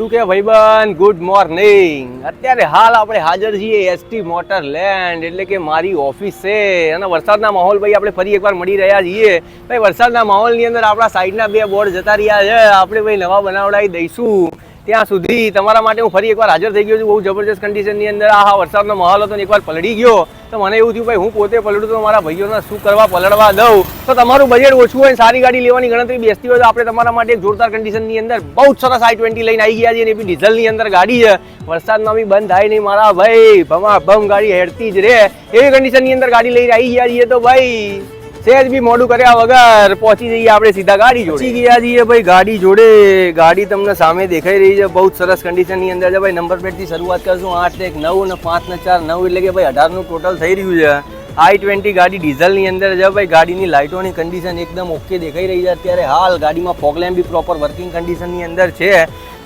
શું કે ભાઈબંધ? ગુડ મોર્નિંગ અત્યારે હાલ આપણે હાજર છીએ એસટી મોટર લેન્ડ એટલે કે મારી ઓફિસ. છે અને વરસાદના માહોલ ભાઈ આપણે ફરી એકવાર મળી રહ્યા છીએ. ભાઈ, વરસાદના માહોલની અંદર આપણા સાઈડના બે બોર્ડ જતા રહ્યા છે. આપણે ભાઈ નવા બનાવડાવી દઈશું. ત્યાં સુધી તમારા માટે હું ફરી એકવાર હાજર થઈ ગયો છું. બહુ જબરજસ્ત કન્ડિશનની અંદર આ વરસાદનો માહોલ હતો ને એકવાર પલળી ગયો, તો મને એવું થયું, ભાઈ, હું પોતે પલડું તો મારા ભાઈઓને શું કરવા પલળવા દઉં? તો તમારું બજેટ ઓછું હોય સારી ગાડી લેવાની ગણતરી બેસતી હોય તો આપણે તમારા માટે એક જોરદાર કન્ડિશનની અંદર બહુ જ સરસ આઈ ટ્વેન્ટી લઈને આવી ગયા છે અને ડીઝલની અંદર ગાડી છે. વરસાદમાં બી બંધ થાય નહીં મારા ભાઈ ભમા ભમ ગાડી હેડતી જ રહે. એવી કન્ડિશનની અંદર ગાડી લઈને આવી ગયા છીએ તો ભાઈ સહેજ બી મોડું કર્યા વગર પહોંચી જઈએ આપણે સીધા ગાડી જોડે. પહોંચી ગયા છીએ ભાઈ ગાડી જોડે. ગાડી તમને સામે દેખાઈ રહી છે. બહુ જ સરસ કન્ડિશનની અંદર છે ભાઈ. નંબર પ્લેટથી શરૂઆત કરશું. આઠ એક નવ ને પાંચ ને ચાર. નવ એટલે કે ભાઈ અઢારનું ટોટલ થઈ રહ્યું છે. આઈ ટ્વેન્ટી ગાડી ડીઝલની અંદર છે ભાઈ. ગાડીની લાઇટોની કન્ડિશન એકદમ ઓકે દેખાઈ રહી છે. અત્યારે હાલ ગાડીમાં ફોગલેમ્પ બી પ્રોપર વર્કિંગ કન્ડિશનની અંદર છે.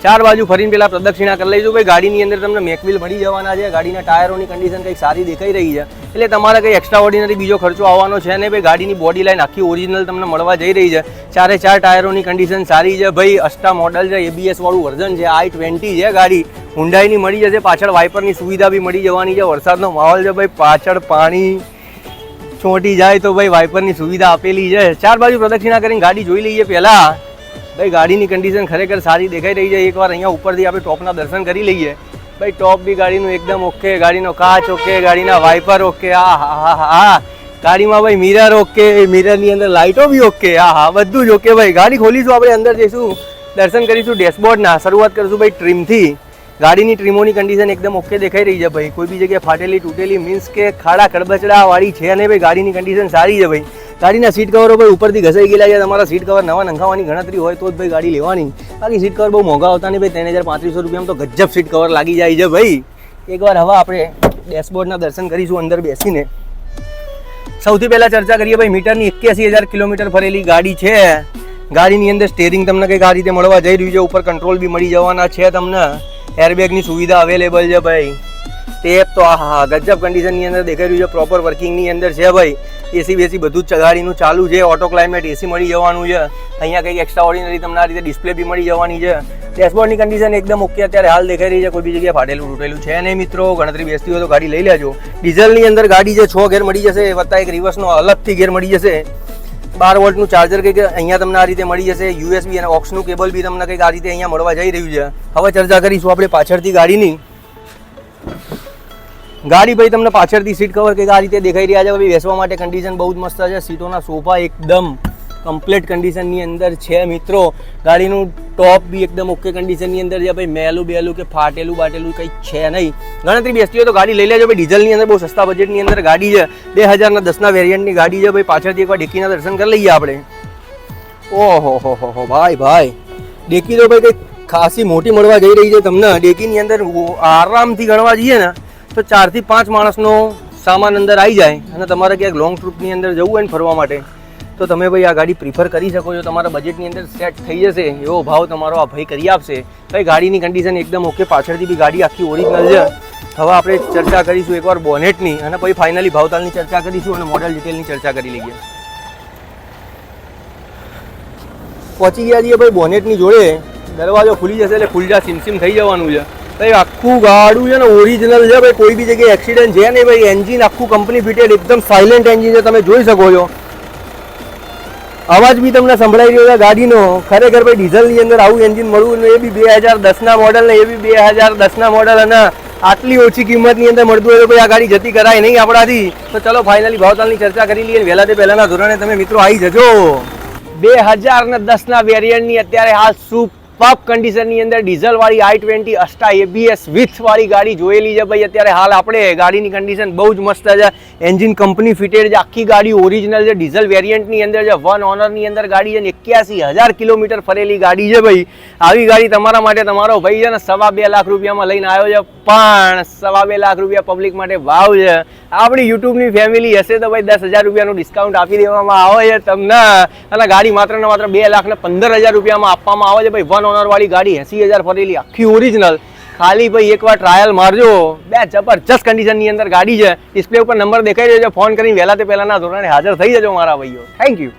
ચાર બાજુ ફરીને પેલા પ્રદક્ષિણા કરી લઈશું. ભાઈ ગાડીની અંદર તમને મેકવિલ મળી જવાના છે. ગાડીના ટાયરોની કન્ડિશન કંઈક સારી દેખાઈ રહી છે. એટલે તમારે કંઈ એક્સ્ટ્રા ઓર્ડિનરી બીજો ખર્ચો આવવાનો છે અને ભાઈ, ગાડીની બોડી લાઇન આખી ઓરિજિનલ તમને મળવા જઈ રહી છે. ચારે ચાર ટાયરોની કન્ડિશન સારી છે. ભાઈ અષ્ટા મોડલ છે એબીએસ વાળું વર્ઝન છે આઈ ટ્વેન્ટી છે ગાડી. હુંડાઈની મળી જશે, પાછળ વાઇપરની સુવિધા બી મળી જવાની છે. વરસાદનો માહોલ છે, ભાઈ, પાછળ પાણી ચોંટી જાય તો ભાઈ વાઇપરની સુવિધા આપેલી છે. ચાર બાજુ પ્રદક્ષિણા કરીને ગાડી જોઈ લઈએ પહેલાં. ભાઈ, ગાડીની કન્ડિશન ખરેખર સારી દેખાઈ રહી છે. એકવાર અહીંયા ઉપરથી આપણે ટોપના દર્શન કરી લઈએ. ભાઈ, ટોપ બી ગાડીનું એકદમ ઓકે, ગાડીનો કાચ ઓકે, ગાડીના વાઇપર ઓકે, આ હા હા હા ગાડીમાં ભાઈ મિરર ઓકે મિરરની અંદર લાઇટો બી ઓકે. હા હા બધું જ ઓકે ભાઈ. ગાડી ખોલીશું આપણે, અંદર જઈશું. દર્શન કરીશું ડેશબોર્ડના. શરૂઆત કરીશું ભાઈ ટ્રીમથી ગાડીની ટ્રીમોની કન્ડિશન એકદમ ઓકે દેખાઈ રહી છે ભાઈ. કોઈ બી જગ્યાએ ફાટેલી, તૂટેલી મીન્સ કે ખાડા ખડબચડા વાળી છે અને ભાઈ. ગાડીની કન્ડિશન સારી છે ભાઈ. ગાડીના સીટ કવરો ભાઈ ઉપરથી ઘસાઈ ગયેલા છે. તમારા સીટ કવર નવા નંખાવાની ગણતરી હોય તો જ ભાઈ ગાડી લેવાની. બાકી સીટ કવર બહુ મોંઘા હોતા નહીં ભાઈ. ત્રણ હજાર પાંત્રીસો રૂપિયામાં તો ગજબ સીટ કવર લાગી જાય છે ભાઈ. એકવાર હવે આપણે ડેશબોર્ડના દર્શન કરીશું અંદર બેસીને. સૌથી પહેલાં ચર્ચા કરીએ ભાઈ, મીટરની એક્યાસી હજાર કિલોમીટર ફરેલી ગાડી છે. ગાડીની અંદર સ્ટેરિંગ તમને કંઈક આ રીતે મળવા જઈ રહ્યું છે. ઉપર કંટ્રોલ બી મળી જવાના છે તમને. એરબેગની સુવિધા અવેલેબલ છે ભાઈ. ટેપ તો આ હા ગજબ કન્ડિશનની અંદર દેખાઈ રહ્યું છે પ્રોપર વર્કિંગની અંદર છે ભાઈ. એસી બેસી બધું જ ચગાડીનું ચાલુ છે ઓટો ક્લાઇમેટ એસી મળી જવાનું છે. અહીંયા કંઈક એક્સ્ટ્રા ઓર્ડિનરી તમને આ રીતે ડિસ્પ્લે બી મળી જવાની છે. ડેશબોર્ડની કન્ડિશન એકદમ ઓકે અત્યારે હાલ દેખાઈ રહી છે, કોઈ બી જગ્યાએ ફાટેલું તૂટેલું છે નહીં મિત્રો. ગણતરી બેસતી હોય તો ગાડી લઈ લેજો. ડીઝલની અંદર ગાડી છે છ ગેર મળી જશે વત્તા એક રિવર્સનો અલગથી ગેર મળી જશે. બાર વોલ્ટનું ચાર્જર કંઈક અહીંયા તમને આ રીતે મળી જશે. યુએસબી અને ઓક્સનું કેબલ બી તમને કંઈક આ રીતે અહીંયા મળવા જઈ રહ્યું છે. હવે ચર્ચા કરીશું આપણે પાછળથી ગાડીની. ગાડી ભાઈ તમને પાછળથી સીટ કવર કંઈક આ રીતે દેખાઈ રહ્યા છે. ભાઈ બેસવા માટે કન્ડિશન બહુ જ મસ્ત છે. સીટોના સોફા એકદમ કમ્પ્લીટ કન્ડિશનની અંદર છે મિત્રો. ગાડીનું ટોપ બી એકદમ ઓકે કન્ડિશનની અંદર છે. ભાઈ મેલું બેલું કે ફાટેલું બાટેલું કંઈ છે નહીં. ગણતરી બેસતી હોય તો ગાડી લઈ લેજો. ભાઈ ડીઝલની અંદર બહુ સસ્તા બજેટની અંદર ગાડી છે. બે હજારના દસના વેરિયન્ટની ગાડી છે. ભાઈ પાછળથી એકવાર ડેકીના દર્શન કરી લઈએ આપણે. ઓહો, હો હો હો, ભાઈ ભાઈ. ડેકી તો ભાઈ કંઈક ખાસી મોટી મળવા જઈ રહી છે તમને. ડેકીની અંદર આરામથી ગણવા જઈએ ને. તો ચારથી પાંચ માણસનો સામાન અંદર આવી જાય અને તમારે ક્યાંક લોંગ ટ્રીપની અંદર જવું હોય ને ફરવા માટે, તો તમે ભાઈ આ ગાડી પ્રિફર કરી શકો છો. તમારા બજેટની અંદર સેટ થઈ જશે, એવો ભાવ તમારો આ ભાઈ કરી આપશે. ભાઈ, ગાડીની કન્ડિશન એકદમ ઓકે પાછળથી બી ગાડી આખી ઓરિજિનલ છે. હવે આપણે ચર્ચા કરીશું એકવાર બોનેટની અને પછી ફાઇનલી ભાવતાલની ચર્ચા કરીશું અને મોડલ ડિટેલની ચર્ચા કરી લઈએ. પહોંચી ગયા છીએ ભાઈ બોનેટની જોડે. દરવાજો ખુલી જશે એટલે ખુલ્લા સિમસિમ થઈ જવાનું છે. ભાઈ, આખું ગાડું છે ને ઓરિજિનલ છે ભાઈ, કોઈ બી જગ્યાએ એક્સિડન્ટ છે નહીં ભાઈ એન્જિન આખું કંપની ફિટેડ એકદમ સાયલેન્ટ એન્જિન છે, તમે જોઈ શકો છો. અવાજ બી તમને સંભળાઈ રહ્યો છે ગાડીનો. ખરેખર ભાઈ ડીઝલની અંદર આવું એન્જિન મળવું એ બી બે હજાર દસના મોડલ ને એ બી બે હજાર દસના મોડલ અને આટલી ઓછી કિંમતની અંદર મળતું હોય તો ભાઈ આ ગાડી જતી કરાય નહીં આપણાથી. તો ચલો ફાઇનલી ભાવતાલની ચર્ચા કરી લઈએ વહેલા તે પહેલાના ધોરણે તમે મિત્રો આવી જજો. બે હજાર ને દસના વેરિયન્ટની અત્યારે હાલ સુપર કન્ડિશનની અંદર ડીઝલ વાળી આઈ ટ્વેન્ટી અસ્ટા એબીએસ વિથવાળી ગાડી જોયેલી છે ભાઈ. અત્યારે હાલ આપણે ગાડીની કન્ડિશન બહુ જ મસ્ત છે. એન્જિન કંપની ફિટેડ છે. આખી ગાડી ઓરિજિનલ છે. ડીઝલ વેરિયન્ટની અંદર છે. વન ઓનરની અંદર ગાડી છે ને એક્યાસી હજાર કિલોમીટર ફરેલી ગાડી છે ભાઈ. આવી ગાડી તમારા માટે તમારો ભાઈ છે ને સવા બે લાખ રૂપિયામાં લઈને આવ્યો છે. પણ સવા બે લાખ રૂપિયા પબ્લિક માટે ભાવ છે. આપણી યુટ્યુબની ફેમિલી હશે તો ભાઈ દસ હજાર રૂપિયાનું ડિસ્કાઉન્ટ આપી દેવામાં આવે છે તમને. અને ગાડી માત્ર ને માત્ર બે લાખ ને પંદર હજાર રૂપિયામાં આપવામાં આવે છે. ભાઈ વન ઓનર વાળી ગાડી એસી હજાર ફરેલી આખી ઓરિજિનલ ખાલી ભાઈ એકવાર ટ્રાયલ મારજો. બે જબરજસ્ત કન્ડિશનની અંદર ગાડી છે. ડિસ્પ્લે ઉપર નંબર દેખાઈ રહ્યો છે. ફોન કરીને વહેલા તે પહેલાના ધોરણે હાજર થઈ જજો મારા ભાઈઓ. Thank you